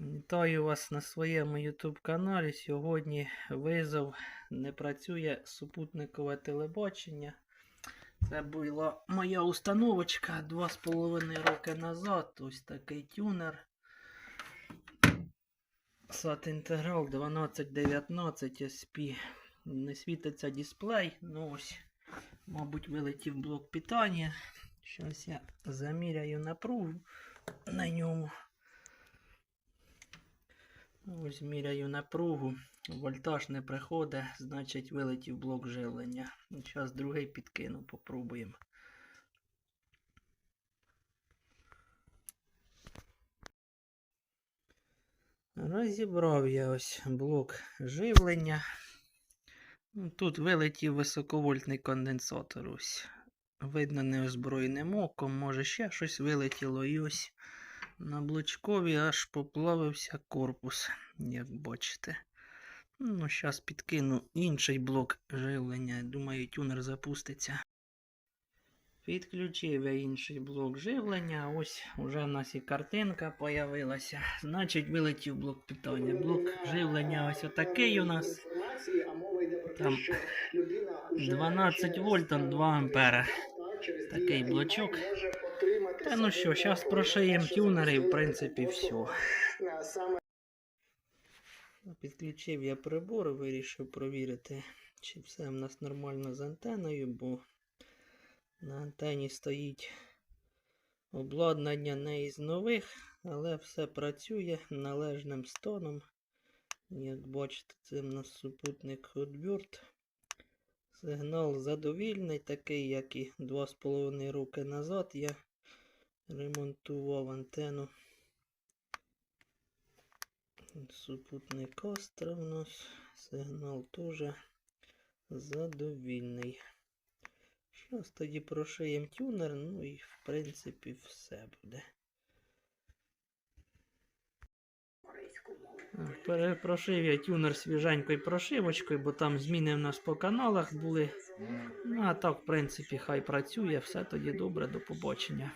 Вітаю вас на своєму YouTube каналі. Сьогодні визов не працює супутникове телебачення. Це була моя установочка 2,5 роки назад. Ось такий тюнер. SAT Integral 1219 SP. Не світиться дисплей. Ну ось, мабуть, вилетів блок питання. Зараз я заміряю напругу на ньому. Ось міряю напругу. Вольтаж не приходить, значить вилетів блок живлення. Зараз другий підкину, попробуємо. Розібрав я ось блок живлення. Ну, Тут вилетів високовольтний конденсатор. Ось. Видно неозброєним оком, може ще щось вилетіло. І ось на блочкові аж поплавився корпус, як бачите. Ну, зараз підкину інший блок живлення. Думаю, тюнер запуститься. Підключив я інший блок живлення. Ось уже в нас і картинка появилася. Значить, вилетів блок питання. Блок живлення ось отакий у нас. Там 12 вольт, 2 ампера. Такий блочок. Та ну що, зараз прошиємо тюнер і в принципі все. Підключив я прибор, вирішив провірити, чи все в нас нормально з антеною, бо на антені стоїть обладнання не із нових, але все працює належним стоном. Як бачите, це в нас супутник Hotbird. Сигнал задовільний, такий, як і 2,5 роки назад я ремонтував антенну. Супутник Астра у нас. Сигнал теж задовільний. Зараз тоді прошиємо тюнер, ну і в принципі все буде. Перепрошив я тюнер свіженькою прошивочкою, бо там зміни в нас по каналах були. Ну а так, в принципі, хай працює, все тоді добре, до побачення.